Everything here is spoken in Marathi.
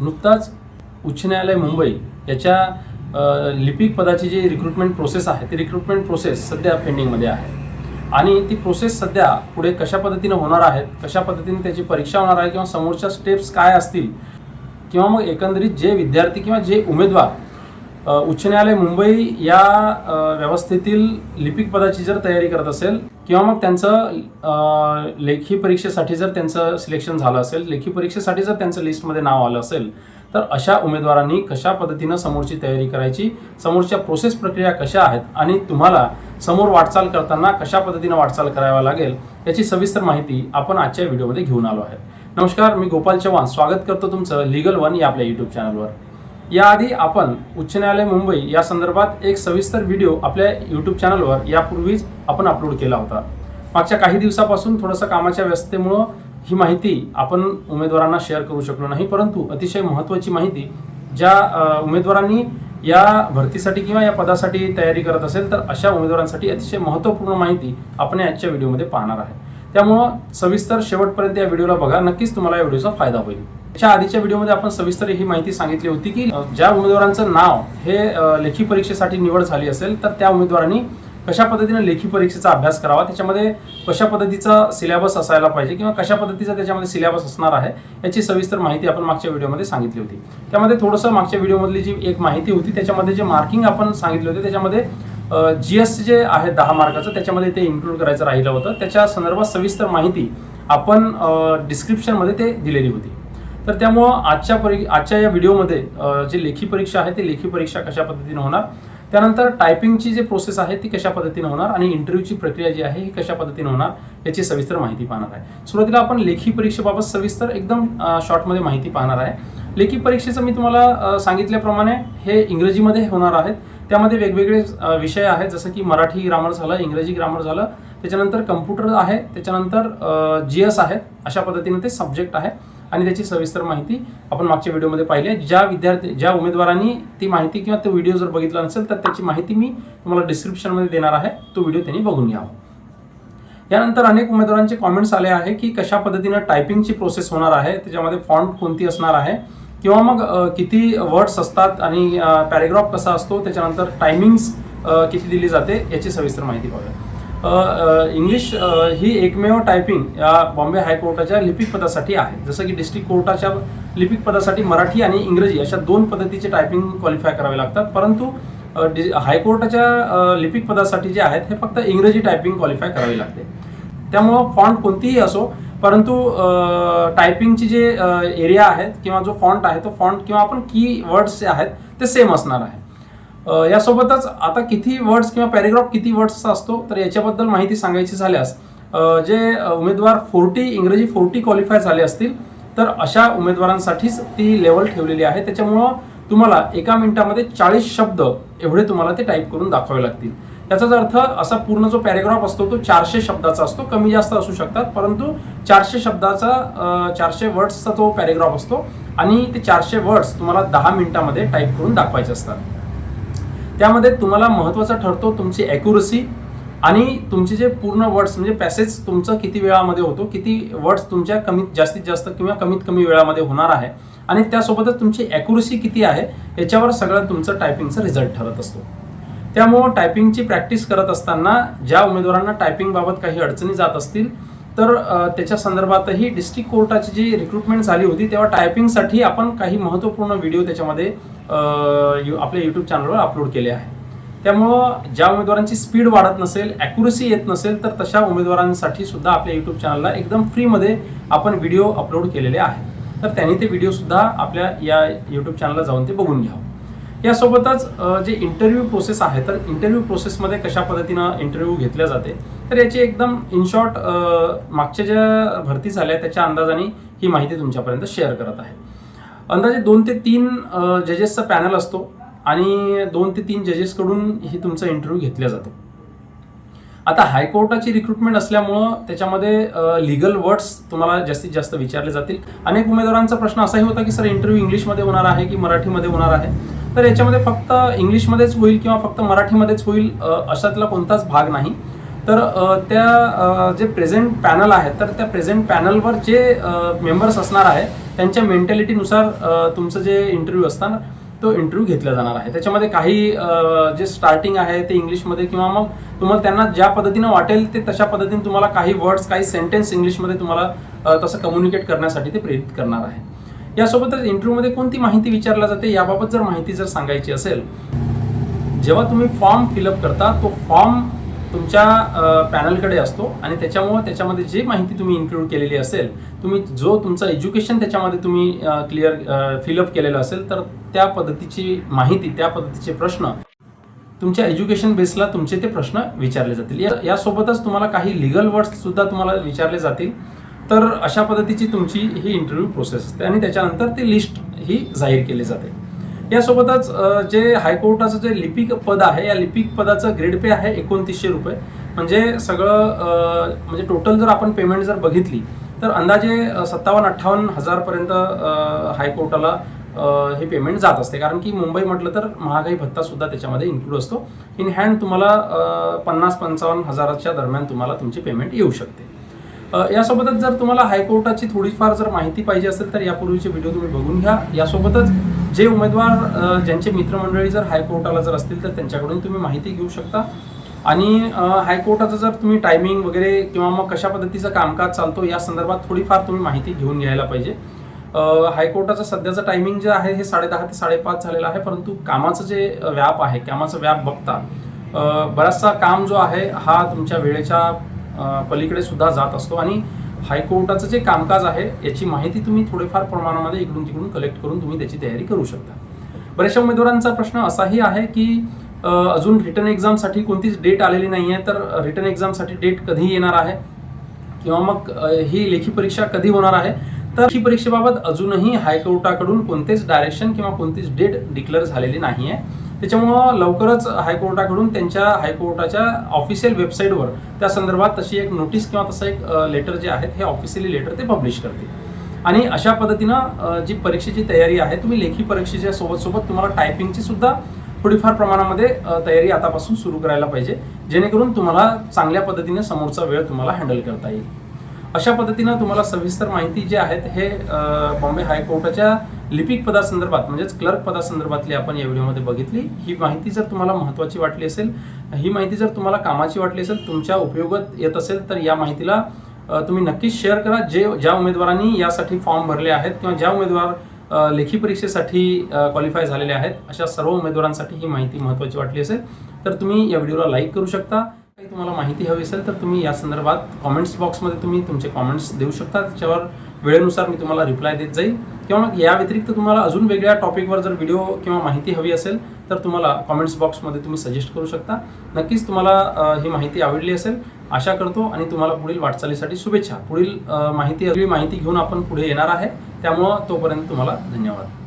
नुकताच उच्च न्यायालय मुंबई याच्या लिपिक पदाची जी रिक्रुटमेंट प्रोसेस आहे ती रिक्रुटमेंट प्रोसेस सध्या पेंडिंगमध्ये आहे. आणि ती प्रोसेस सध्या पुढे कशा पद्धतीने होणार आहेत कशा पद्धतीने त्याची परीक्षा होणार आहे किंवा समोरच्या स्टेप्स काय असतील किंवा मग एकंदरीत जे विद्यार्थी किंवा जे उमेदवार उच्च न्यायालय मुंबई या व्यवस्थेतील लिपिक पदाची जर तयारी करत असेल किंवा मग त्यांचं लेखी परीक्षेसाठी जर त्यांचं सिलेक्शन झालं असेल लेखी परीक्षेसाठी जर त्यांचं लिस्टमध्ये नाव आलं असेल तर अशा उमेदवारांनी कशा पद्धतीनं समोरची तयारी करायची समोरच्या प्रोसेस प्रक्रिया कशा आहेत आणि तुम्हाला समोर वाटचाल करताना कशा पद्धतीनं वाटचाल करावा लागेल याची सविस्तर माहिती आपण आजच्या व्हिडिओमध्ये घेऊन आलो आहे नमस्कार मी गोपाल चव्हाण. स्वागत करतो तुमचं लिगल वन या आपल्या यूट्यूब चॅनलवर याआधी आपण उच्च न्यायालय मुंबई या संदर्भात एक सविस्तर व्हिडिओ आपल्या यूट्यूब चॅनलवर यापूर्वीच आपण अपलोड केला होता. मागच्या काही दिवसापासून थोडंसं कामाच्या व्यस्ततेमुळं ही माहिती आपण उमेदवारांना शेअर करू शकलो नाही परंतु अतिशय महत्त्वाची माहिती ज्या उमेदवारांनी या भरतीसाठी किंवा या पदासाठी तयारी करत असेल तर अशा उमेदवारांसाठी अतिशय महत्त्वपूर्ण माहिती आपण आजच्या व्हिडिओमध्ये पाहणार आहे. त्यामुळं सविस्तर शेवटपर्यंत या व्हिडिओला बघा. नक्कीच तुम्हाला या व्हिडिओचा फायदा होईल. त्याच्या आधीच्या व्हिडिओमध्ये आपण सविस्तर ही माहिती सांगितली होती की ज्या उमेदवारांचं नाव हे लेखी परीक्षेसाठी निवड झाली असेल तर त्या उमेदवारांनी कशा पद्धतीने लेखी परीक्षेचा अभ्यास करावा त्याच्यामध्ये कशा पद्धतीचा सिलेबस असायला पाहिजे किंवा कशा पद्धतीचा त्याच्यामध्ये सिलेबस असणार आहे याची सविस्तर माहिती आपण मागच्या व्हिडिओमध्ये सांगितली होती. त्यामध्ये थोडंसं मागच्या व्हिडिओमधली जी एक माहिती होती त्याच्यामध्ये जे मार्किंग आपण सांगितले होते त्याच्यामध्ये जी एस जे आहे दहा मार्काचं त्याच्यामध्ये ते इन्क्लूड करायचं राहिलं होतं. त्याच्या संदर्भात सविस्तर माहिती आपण डिस्क्रिप्शनमध्ये ते दिलेली होती. तर त्यामुळं आजच्या परी आजच्या या व्हिडिओमध्ये जी लेखी परीक्षा आहे ती लेखी परीक्षा कशा पद्धतीने होणार? त्यानंतर टायपिंगची जी प्रोसेस आहे ती कशा पद्धतीने होणार? आणि इंटरव्ह्यूची प्रक्रिया जी आहे ही कशा पद्धतीने होणार? याची सविस्तर माहिती पाहणार आहे. सुरुवातीला आपण लेखी परीक्षेबाबत सविस्तर एकदम शॉर्टमध्ये माहिती पाहणार आहे. लेखी परीक्षेचं मी तुम्हाला सांगितल्याप्रमाणे हे इंग्रजीमध्ये होणार आहेत. त्यामध्ये वेगवेगळे विषय आहेत जसं की मराठी ग्रामर झालं इंग्रजी ग्रामर झालं त्याच्यानंतर कम्प्युटर आहे त्याच्यानंतर जी एस आहे अशा पद्धतीने ते सब्जेक्ट आहे. आणि त्याची सविस्तर माहिती आपण मागच्या व्हिडिओमध्ये पाहिली आहे. ज्या विद्यार्थी ज्या उमेदवारांनी ती माहिती किंवा तो व्हिडिओ जर बघितला नसेल तर त्याची माहिती मी तुम्हाला डिस्क्रिप्शनमध्ये देणार आहे. तो व्हिडिओ त्यांनी बघून घ्यावा. यानंतर अनेक उमेदवारांचे कॉमेंट्स आले आहे की कशा पद्धतीनं टायपिंगची प्रोसेस होणार आहे त्याच्यामध्ये फॉन्ट कोणती असणार आहे किंवा मग किती वर्ड्स असतात आणि पॅरेग्राफ कसा असतो त्याच्यानंतर टायमिंग्स किती दिली जाते याची सविस्तर माहिती पाहूया. इंग्लिश ही एकमेव टायपिंग या बॉम्बे हायकोर्टाच्या लिपिक पदासाठी आहे. जसं की डिस्ट्रिक्ट कोर्टाच्या लिपिक पदासाठी मराठी आणि इंग्रजी अशा दोन पद्धतीचे टायपिंग क्वालिफाय करावे लागतात. परंतु डि- हायकोर्टाच्या लिपिक पदासाठी जे आहेत हे फक्त इंग्रजी टायपिंग क्वालिफाय करावी लागते. त्यामुळं फॉन्ट कोणतीही असो परंतु टायपिंगची जे एरिया आहेत किंवा जो फॉन्ट आहे तो फॉन्ट किंवा आपण की वर्ड्स जे आहेत ते सेम असणार आहे. यासोबतच आता किती वर्ड्स किंवा पॅरेग्राफ किती वर्ड्सचा असतो तर याच्याबद्दल माहिती सांगायची झाल्यास जे उमेदवार फोर्टी इंग्रजी फोर्टी क्वालिफाय झाले असतील तर अशा उमेदवारांसाठीच ती लेवल ठेवलेली आहे. त्याच्यामुळं तुम्हाला एका मिनिटामध्ये चाळीस शब्द एवढे तुम्हाला ते टाईप करून दाखवावे लागतील. त्याचाच अर्थ असा पूर्ण जो पॅरेग्राफ असतो तो चारशे शब्दाचा असतो. कमी जास्त असू शकतात परंतु चारशे शब्दाचा चारशे वर्ड्सचा तो पॅरेग्राफ असतो आणि ते चारशे वर्ड्स तुम्हाला दहा मिनिटामध्ये टाईप करून दाखवायचे असतात. त्यामध्ये तुम्हाला महत्त्वाचा ठरतो तुमची ॲक्युरसी आणि तुमचे जे पूर्ण वर्ड्स म्हणजे पॅसेज तुमचं किती वेळामध्ये होतो किती वर्ड्स तुमच्या कमीत जास्तीत जास्त किंवा कमीत कमी वेळामध्ये होणार आहे आणि त्यासोबतच तुमची ॲक्युरसी किती आहे याच्यावर सगळं तुमचं टायपिंगचा रिझल्ट ठरत असतो. त्यामुळं टायपिंगची प्रॅक्टिस करत असताना ज्या उमेदवारांना टायपिंगबाबत काही अडचणी जात असतील तर त्याच्या संदर्भातही डिस्ट्रिक्ट कोर्टाची जी रिक्रुटमेंट झाली होती तेव्हा टायपिंगसाठी आपण काही महत्त्वपूर्ण व्हिडिओ त्याच्यामध्ये यू- आपल्या यूट्यूब चॅनलवर अपलोड केले आहे. त्यामुळं ज्या उमेदवारांची स्पीड वाढत नसेल ॲक्युरसी येत नसेल तर तशा उमेदवारांसाठी सुद्धा आपल्या यूट्यूब चॅनलला एकदम फ्रीमध्ये आपण व्हिडिओ अपलोड केलेले आहेत तर त्यांनी ते व्हिडिओसुद्धा आपल्या या यूट्यूब चॅनलला जाऊन ते बघून घ्यावं. यासोबतच जे इंटरव्ह्यू प्रोसेस आहे तर इंटरव्ह्यू प्रोसेसमध्ये कशा पद्धतीनं इंटरव्ह्यू घेतल्या जाते? तर याची एकदम इन शॉर्ट मागच्या ज्या भरती झाल्या त्याच्या अंदाजाने ही माहिती तुमच्यापर्यंत शेअर करत आहे. अंदाजे दोन ते तीन जजेसचा पॅनल असतो आणि दोन ते तीन जजेसकडून ही तुमचा इंटरव्ह्यू घेतला जातो. आता हायकोर्टाची रिक्रुटमेंट असल्यामुळं त्याच्यामध्ये लिगल वर्ड्स तुम्हाला जास्तीत जास्त विचारले जातील. अनेक उमेदवारांचा प्रश्न असाही होता की सर इंटरव्ह्यू इंग्लिशमध्ये होणार आहे की मराठीमध्ये होणार आहे? तर याच्यामध्ये फक्त इंग्लिशमध्येच होईल किंवा फक्त मराठीमध्येच होईल अशातला कोणताच भाग नाही. तर त्या जे प्रेझेंट पॅनल आहे तर त्या प्रेझेंट पॅनलवर जे मेंबर्स असणार आहे त्यांच्या मेंटॅलिटीनुसार तुमचं जे इंटरव्ह्यू असताना तो इंटरव्ह्यू घेतला जाणार आहे. त्याच्यामध्ये काही जे स्टार्टिंग आहे ते इंग्लिशमध्ये किंवा मग तुम्हाला त्यांना ज्या पद्धतीनं वाटेल ते तशा पद्धतीने तुम्हाला काही वर्ड्स काही सेंटेन्स इंग्लिशमध्ये तुम्हाला तसं कम्युनिकेट करण्यासाठी ते प्रेरित करणार आहे. यासोबतच इंटरव्ह्यूमध्ये कोणती माहिती विचारल्या जाते याबाबत जर माहिती जर सांगायची असेल जेव्हा तुम्ही फॉर्म फिलअप करता तो फॉर्म तुमच्या पॅनलकडे असतो आणि त्याच्यामुळं त्याच्यामध्ये जी माहिती तुम्ही इन्क्लूड केलेली असेल तुम्ही जो तुमचं एज्युकेशन त्याच्यामध्ये तुम्ही क्लिअर फिलअप केलेलं असेल तर त्या पद्धतीची माहिती त्या पद्धतीचे प्रश्न तुमच्या एज्युकेशन बेसला तुमचे ते प्रश्न विचारले जातील. या- यासोबतच तुम्हाला काही लिगल वर्ड्स सुद्धा तुम्हाला विचारले जातील. तर अशा पद्धतीची तुमची ही इंटरव्ह्यू प्रोसेस असते आणि त्याच्यानंतर ती लिस्ट ही जाहीर केली जाते. यासोबतच जे हायकोर्टाचं जे लिपिक पद आहे या लिपिक पदाचं ग्रेड पे आहे एकोणतीसशे रुपये. म्हणजे सगळं म्हणजे टोटल जर आपण पेमेंट जर बघितली तर अंदाजे सत्तावन्न अठ्ठावन्न हजारपर्यंत हायकोर्टाला हे पेमेंट जात असते. कारण की मुंबई म्हटलं तर महागाई भत्ता सुद्धा त्याच्यामध्ये इन्क्लूड असतो. इन हँड तुम्हाला पन्नास पंचावन्न हजाराच्या दरम्यान तुम्हाला तुमची पेमेंट येऊ शकते. यासोबतच जर तुम्हाला हायकोर्टाची थोडीफार जर माहिती पाहिजे असेल तर यापूर्वीचे व्हिडिओ तुम्ही बघून घ्या. यासोबतच जे उमेदवार ज्यांचे मित्रमंडळी जर हायकोर्टाला जर असतील तर त्यांच्याकडून तुम्ही माहिती घेऊ शकता. आणि हायकोर्टाचं जर तुम्ही टायमिंग वगैरे किंवा मग कशा पद्धतीचं कामकाज चालतो या संदर्भात थोडीफार तुम्ही माहिती घेऊन घ्यायला पाहिजे. हायकोर्टाचं सध्याचं टायमिंग जे आहे हे साडेदहा ते साडेपाच झालेलं आहे परंतु कामाचं जे व्याप आहे कामाचं व्याप बघता बराचसा काम जो आहे हा तुमच्या वेळेच्या पलीकडे सुद्धा जात असतो. आणि हायकोर्टाचं जे कामकाज आहे याची माहिती तुम्ही थोडेफार प्रमाणामध्ये इकडून तिकडून कलेक्ट करून तुम्ही त्याची तयारी करू शकता. बऱ्याचशा उमेदवारांचा प्रश्न असाही आहे की अजून रिटर्न एक्झामसाठी कोणतीच डेट आलेली नाही आहे तर रिटर्न एक्झामसाठी डेट कधी येणार आहे? किंवा मग ही लेखी परीक्षा कधी होणार आहे? तर ही परीक्षेबाबत अजूनही हायकोर्टाकडून कोणतेच डायरेक्शन किंवा कोणतीच डेट डिक्लेअर झालेली नाही आहे त्याच्यामुळं लवकरच हायकोर्टाकडून त्यांच्या हायकोर्टाच्या ऑफिशियल वेबसाईटवर त्या संदर्भात तशी एक नोटीस किंवा तसं एक लेटर जे आहेत हे ऑफिशियली लेटर ते पब्लिश करतील. आणि अशा पद्धतीनं जी परीक्षेची तयारी आहे तुम्ही लेखी परीक्षेच्या सोबत सोबत तुम्हाला टायपिंगची सुद्धा थोडीफार प्रमाणामध्ये तयारी आतापासून सुरू करायला पाहिजे जेणेकरून तुम्हाला चांगल्या पद्धतीने समोरचा वेळ तुम्हाला हँडल करता येईल. अशा पद्धतीनं तुम्हाला सविस्तर माहिती जे आहेत हे बॉम्बे हायकोर्टाच्या लिपिक पदासंदर्भात म्हणजेच क्लर्क पदासंदर्भातली आपण या व्हिडिओमध्ये बघितली. ही माहिती जर तुम्हाला महत्त्वाची वाटली असेल ही माहिती जर तुम्हाला कामाची वाटली असेल तुमच्या उपयोगात येत असेल तर या माहितीला तुम्ही नक्कीच शेअर करा. जे ज्या उमेदवारांनी यासाठी फॉर्म भरले आहेत किंवा ज्या उमेदवार लेखी परीक्षेसाठी क्वालिफाय झालेले आहेत अशा सर्व उमेदवारांसाठी ही माहिती महत्त्वाची वाटली असेल तर तुम्ही या व्हिडिओला लाईक करू शकता. काही तुम्हाला माहिती हवी असेल तर तुम्ही या संदर्भात कॉमेंट्स बॉक्समध्ये तुम्ही तुमचे कॉमेंट्स देऊ शकता. त्याच्यावर वेळेनुसार मी तुम्हाला रिप्लाय देत जाईल. किंवा मग या व्यतिरिक्त तुम्हाला अजून वेगळ्या टॉपिकवर जर व्हिडिओ किंवा माहिती हवी असेल तर तुम्हाला कॉमेंट्स बॉक्समध्ये तुम्ही सजेस्ट करू शकता. नक्कीच तुम्हाला ही माहिती आवडली असेल. आशा करतो आणि तुम्हाला पुढील वाटचालीसाठी शुभेच्छा. पुढील माहिती माहिती माहिती घेऊन आपण पुढे येणार आहे. त्यामुळं तोपर्यंत तुम्हाला धन्यवाद.